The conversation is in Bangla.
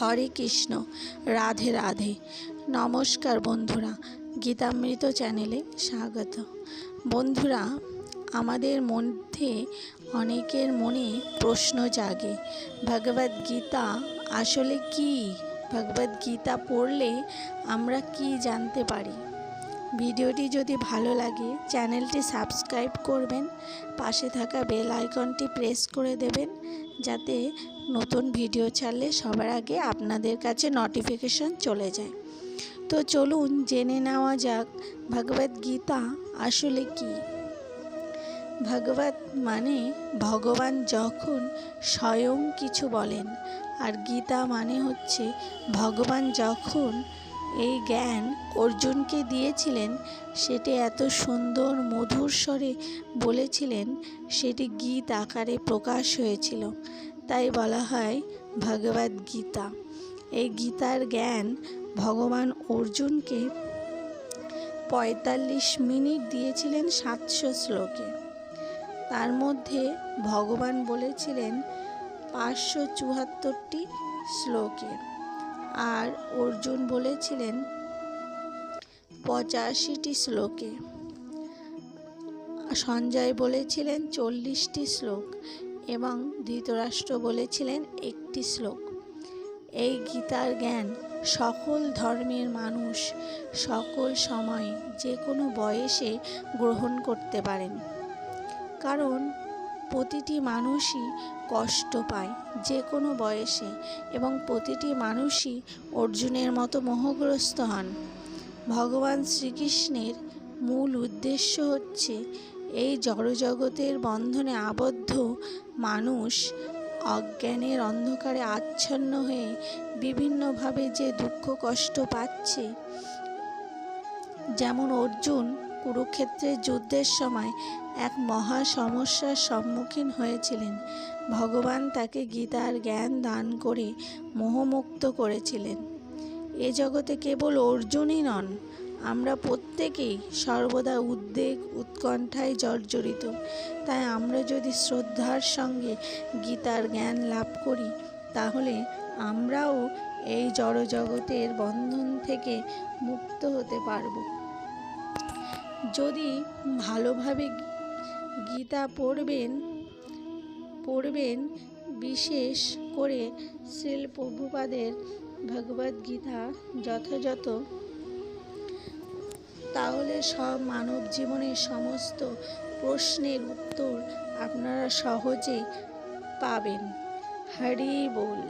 হরে কৃষ্ণ, রাধে রাধে। নমস্কার বন্ধুরা, গীতামৃত চ্যানেলে স্বাগত। বন্ধুরা, আমাদের মধ্যে অনেকের মনে প্রশ্ন জাগে ভগবদ গীতা আসলে কি? ভগবদ গীতা পড়লে আমরা কি জানতে পারি? ভিডিওটি যদি ভালো লাগে, চ্যানেলটি সাবস্ক্রাইব করবেন, পাশে থাকা বেল আইকনটি প্রেস করে দেবেন, যাতে নতুন ভিডিও ছাড়লে সবার আগে আপনাদের কাছে নোটিফিকেশন চলে যায়। তো চলুন জেনে নেওয়া যাক ভগবদ গীতা আসলে কি? ভগবত মানে ভগবান যখন স্বয়ং কিছু বলেন, আর গীতা মানে হচ্ছে ভগবান যখন এই জ্ঞান অর্জুনকে দিয়েছিলেন, সেটি এত সুন্দর, মধুর স্বরে বলেছিলেন, সেটি গীত আকারে প্রকাশ হয়েছিল। তাই বলা হয় ভগবদ গীতা। এই গীতার জ্ঞান ভগবান অর্জুনকে পঁয়তাল্লিশ মিনিট দিয়েছিলেন সাতশো শ্লোকে। তার মধ্যে ভগবান বলেছিলেন পাঁচশো চুয়াত্তরটি শ্লোকে। আর অর্জুন বলেছিলেন পঁচাশিটি শ্লোকে। সঞ্জয় বলেছিলেন চল্লিশটি শ্লোক এবং ধৃতরাষ্ট্র বলেছিলেন একটি শ্লোক। এই গীতার জ্ঞান সকল ধর্মের মানুষ সকল সময়ে যে কোনো বয়সে গ্রহণ করতে পারেন। কারণ প্রতিটি মানুষই কষ্ট পায় যে কোনো বয়সে এবং প্রতিটি মানুষই অর্জুনের মতো মোহগ্রস্ত হন। ভগবান শ্রীকৃষ্ণের মূল উদ্দেশ্য হচ্ছে এই জড়জগতের বন্ধনে আবদ্ধ মানুষ অজ্ঞানের অন্ধকারে আচ্ছন্ন হয়ে বিভিন্নভাবে যে দুঃখ কষ্ট পাচ্ছে, যেমন অর্জুন কুরুক্ষেত্রের যুদ্ধের সময় এক মহা সমস্যার সম্মুখীন হয়েছিলেন। ভগবান তাকে গীতার জ্ঞান দান করে মোহমুক্ত করেছিলেন। এ জগতে কেবল অর্জুনই নন, আমরা প্রত্যেকেই সর্বদা উদ্বেগ, উৎকণ্ঠায় জর্জরিত। তাই আমরা যদি শ্রদ্ধার সঙ্গে গীতার জ্ঞান লাভ করি, তাহলে আমরাও এই জড়জগতের বন্ধন থেকে মুক্ত হতে পারব। যদি ভালোভাবে গীতা পড়বেন পড়বেন, বিশেষ করে শ্রীল প্রভুপাদের গীতা যথাযথ, তাহলে সব মানব জীবনের সমস্ত প্রশ্নের উত্তর আপনারা সহজে পাবেন। হরি বল।